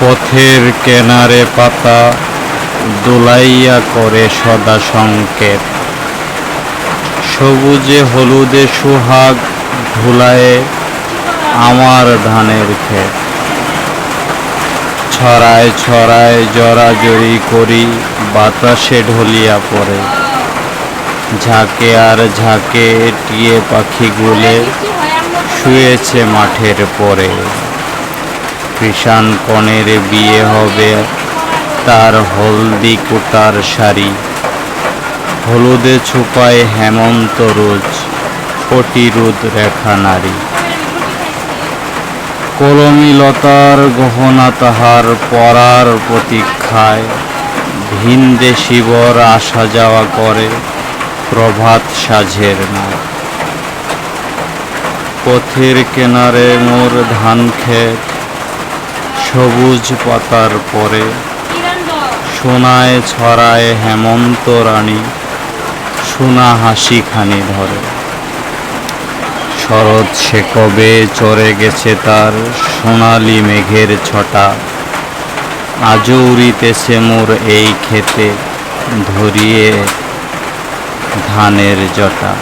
পথের কেনারে পাতা দোলাইয়া করে সদা সংকেত। সবুজে হলুদে সুহাগ ধুলায়ে আমার ধানের ক্ষেত। ছড়ায় ছড়ায় জড়াজড়ি করি, বাতাসে ঢলিয়া পড়ে। ঝাঁকে আর ঝাঁকে টিয়ে পাখিগুলে শুয়েছে মাঠের পরে। কৃষাণ কনের বিয়ে হবে, তার হলদি কুটার শাড়ি। হলুদে ছুপায় হেমন্ত রোজ কটিরুদ রেখা নারী। কলমিলতার গহনা তাহার পরার প্রতীক্ষায়, ভিন দেশিবর আসা যাওয়া করে, প্রভাত সাঝের না পথের কেনারে মোর ধান ক্ষেত সবুজ পাতার পরে সোনায় ছড়ায় হেমন্ত রানী, সোনা হাসি খানি ধরে। শরৎ সে কবে চড়ে গেছে তার সোনালি মেঘের ছটা। আজও উড়িতেছে মোর এই ক্ষেতে ধরিয়ে ধানের জটা।